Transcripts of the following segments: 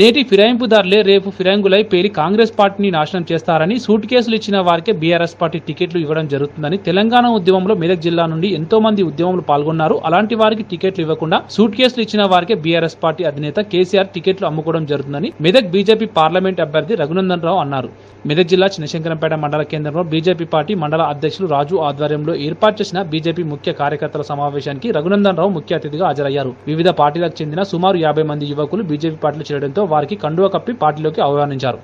నేటి ఫిరాయింపుదారులే రేపు ఫిరాయింగులై పేరి కాంగ్రెస్ పార్టీని నాశనం చేస్తారని సూట్ కేసులు ఇచ్చిన వారికే బీఆర్ఎస్ పార్టీ టికెట్లు ఇవ్వడం జరుగుతుందని తెలంగాణ ఉద్యమంలో మెదక్ జిల్లా నుండి ఎంతో మంది ఉద్యమంలో పాల్గొన్నారు. అలాంటి వారికి టికెట్లు ఇవ్వకుండా సూట్ కేసులు ఇచ్చిన వారికే బీఆర్ఎస్ పార్టీ అధినేత కేసీఆర్ టికెట్లు అమ్ముకోవడం జరుగుతుందని మెదక్ బీజేపీ పార్లమెంట్ అభ్యర్థి రఘునందన్ రావు అన్నారు. మెదక్ జిల్లా చిన్నశంకరంపేట మండల కేంద్రంలో బీజేపీ పార్టీ మండల అధ్యక్షులు రాజు ఆధ్వర్యంలో ఏర్పాటు చేసిన బీజేపీ ముఖ్య కార్యకర్తల సమావేశానికి రఘునందన్ రావు ముఖ్య అతిథిగా హాజరయ్యారు. వివిధ పార్టీలకు చెందిన సుమారు యాభై మంది యువకులు బీజేపీ పార్టీలో చేరడంతో వారికి కండువ కప్పి పార్టీలోకి ఆహ్వానించారు.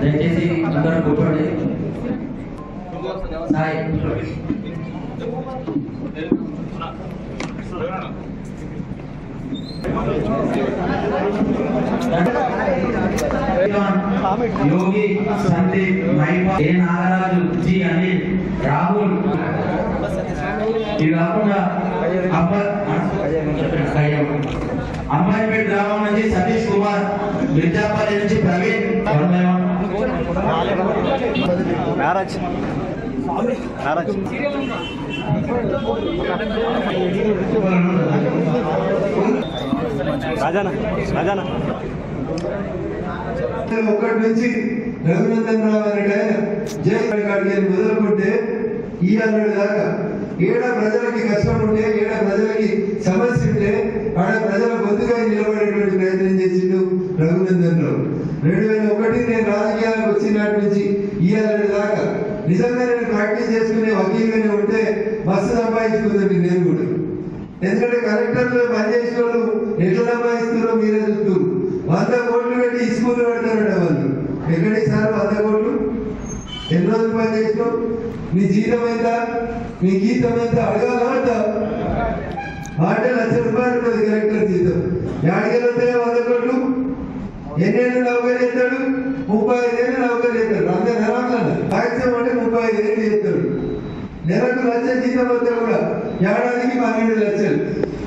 దయచేసి అందరూ కూర్చోండి సాయి యోగి సందీప్ మైపా ఏ నాగరాజు జి అనిల్ రాహుల్ ఇవి కాకుండా అబ్బ అమ్మాయిపేట గ్రామం నుంచి సతీష్ కుమార్ మిర్జాపల్లి నుంచి ప్రవీణ్ వరదేవన్ మ్యారేజ్ మ్యారేజ్ రాజానా రాజానా ఒకటి నుంచి రఘునందన్ రావు అనే ఆయన కాడికి మొదలుకుంటే ఈ దాకా. ఏడ ప్రజలకి కష్టం ఉంటే ఏడ ప్రజలకి సమస్య ఉంటే ఆడ ప్రజల గొంతుగా నిలబడేటువంటి ప్రయత్నం చేసిండు రఘునందన్ రావు రెండు వేల ఒకటి నేను రాజకీయాలకు వచ్చినాటి నుంచి ఈ దాకా. నిజంగా నేను ప్రాక్టీస్ చేసుకునే వకీలుగానే ఉంటే మస్తు సంపాదించుకుందండి నేను కూడా. ఎందుకంటే కలెక్టర్లు పనిచేసిన వాళ్ళు ఎట్లా సంపాదిస్తున్నారో మీరే చూస్తారు వంద కోట్లు పెట్టి ఈ స్కూల్ వాళ్ళు. ఎక్కడికి వంద కోట్లు ఎన్ని రోజులు పని చేసినావు? నీ జీతం ఎంత? నీ గీతం ఎంత? అడగాలంట అంటే? లక్ష రూపాయలు ఉంటుంది కలెక్టర్ జీతం. యాడికెళ్తే వంద కోట్లు ఎన్నేళ్ళు నౌకరీ చేస్తాడు? ముప్పై ఐదేళ్ళు నౌకరీ చేస్తాడు. అంతే నెలవాళ్ళు సాహిత్యం అంటే ముప్పై ఐదేళ్ళు చేస్తాడు. నెలకు లక్ష జీతం వస్తే కూడా ఏడాదికి పన్నెండు లక్షలు.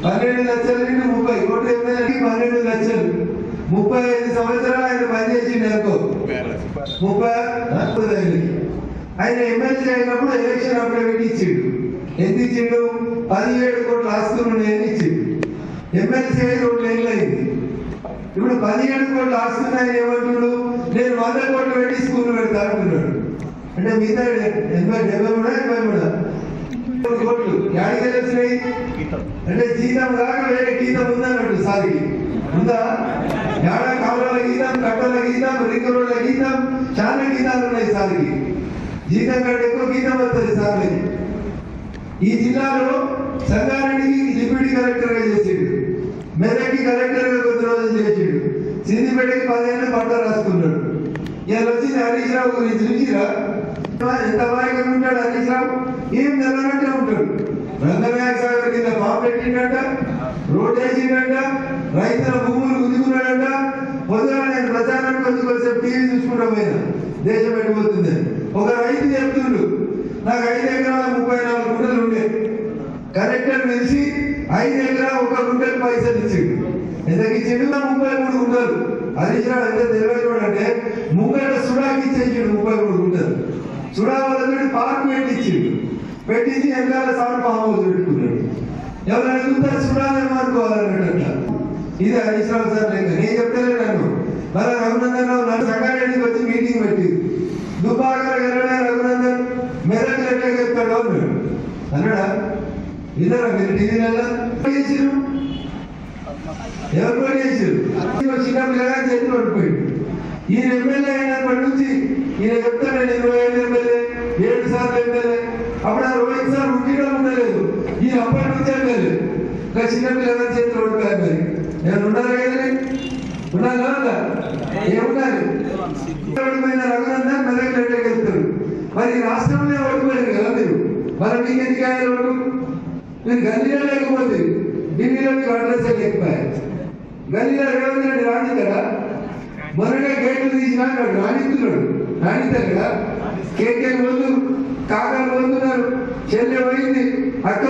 పన్నెండు లక్షలకి ముప్పై కోట్ల ఎనిమిది పన్నెండు లక్షలు. ముప్పై ఐదు సంవత్సరాలు ఆయన పనిచేసి నెలకు. ముప్పై ఆయన ఎమ్మెల్సీ అయినప్పుడు ఎలక్షన్ అఫిడవిట్ ఇచ్చిండు. ఎంత ఇచ్చిండు? పదిహేడు కోట్ల ఆస్తులు ఉన్నాయని ఇచ్చిండు. ఎమ్మెల్సీ అయి రెండు నెలలు అయింది. ఇప్పుడు పదిహేడు కోట్లు ఆస్తున్నాయని ఏమంటున్నాడు నేను వంద కోట్లు పెట్టి స్కూల్ పెడతా అంటున్నాడు. అంటే మిగతా ఎనభై డెబ్బై కూడా ఎనభై కూడా కోట్లు యాడికి వచ్చినాయి అంటే జీతం కాక వేరే గీతం ఉందన్నట్టు సారికి ఉందా యాడ కాలువల గీతం కట్టల గీతం రింగుల గీతం చాలా గీతాలు ఉన్నాయి సారికి జీతం కంటే ఎక్కువ గీతం వస్తుంది సార్కి ఈ జిల్లాలో సంగారెడ్డికి డిప్యూటీ కలెక్టర్గా చేసిండు మెదక్కి కలెక్టర్గా కొద్ది రోజులు చేసిండు సిద్దిపేటకి పదిహేను పట్ట రాసుకున్నాడు ఇలా వచ్చింది హరీష్ రావు గురించి చూసిరా ఎంత అమాయకంగా ఉంటాడు హరీష్ రావు ఏం తెల్లనట్టే ఉంటాడు రంగనాయక కింద పాప పెట్టిండట రోడ్ వేసిండట రైతుల భూములు ఉదుకున్నాడట పొద్దున నేను ప్రచారానికి వచ్చి కొంచెం టీవీ చూసుకుంటా పోయినా. దేశం పెట్టిపోతుంది ఒక రైతు చెప్తుండు నాకు ఐదు ఎకరాల ముప్పై నాలుగు గుంటలు ఉండే. కలెక్టర్ పిలిచి ఐదు ఎకరాల ఒక గుంటలు పైసలు ఇచ్చిండు. ఇంతకు ఇచ్చిండు? ముప్పై మూడు గుంటలు. అది ఇచ్చినాడు అంటే తెలియదు అంటే ముంగట సుడాకి ఇచ్చేసిండు ముప్పై మూడు గుంటలు. సుడా వాళ్ళకి పార్క్ పెట్టి ఇచ్చిండు పెట్టించి వెనకాల సార్ ఫామ్ హౌస్ పెట్టుకున్నాడు ఎవరైనా చూస్తే సుడాలేమో అనుకోవాలన్నట్టు ఇది హరీష్ రావు సార్ లెక్క నేను చెప్తలే నన్ను మరి రఘునందన్ రావు నన్ను సంగారెడ్డికి వచ్చి మీటింగ్ పెట్టింది దుబ్బాకర వెళ్ళడే రఘునందన్ మెదక్ ఎట్లా చెప్తాడు అన్నాడు అన్నాడా విన్నారా మీరు టీవీలలో చేసిరు ఎవరు పని చేసిరు చిన్నప్పుడు ఎలా చేతి పడిపోయింది ఈయన ఎమ్మెల్యే అయినప్పటి నుంచి ఈయన చెప్తాడు నేను ఇరవై ఏళ్ళు ఎమ్మెల్యే ఏడు సార్లు ఎమ్మెల్యే ఎమ్మెల్యే ఇంకా ఎవరైనా చేతులు పడిపోయారు మరి. నేను ఉన్నారా కదా ఉన్నారా? ఏమున్నారు ఓడిపోయిన రఘునందన్ మెదక్ వెళ్తారు. మరి రాష్ట్రంలో ఓడిపోయారు కదా మీరు? మరి మీకు ఎందుకు కాయాలి ఓటు? మీరు గల్లీలో లేకపోతే ఢిల్లీలో మీకు అడ్రస్ లేకపోయారు గల్లీలో రేవంత్ రెడ్డి కదా? మొన్ననే గేట్లు తీసినా రాణిస్తున్నాడు రాణిస్తారు కదా కేకే ముందు కాకాలు పొందున్నారు చెల్లె పోయింది అక్క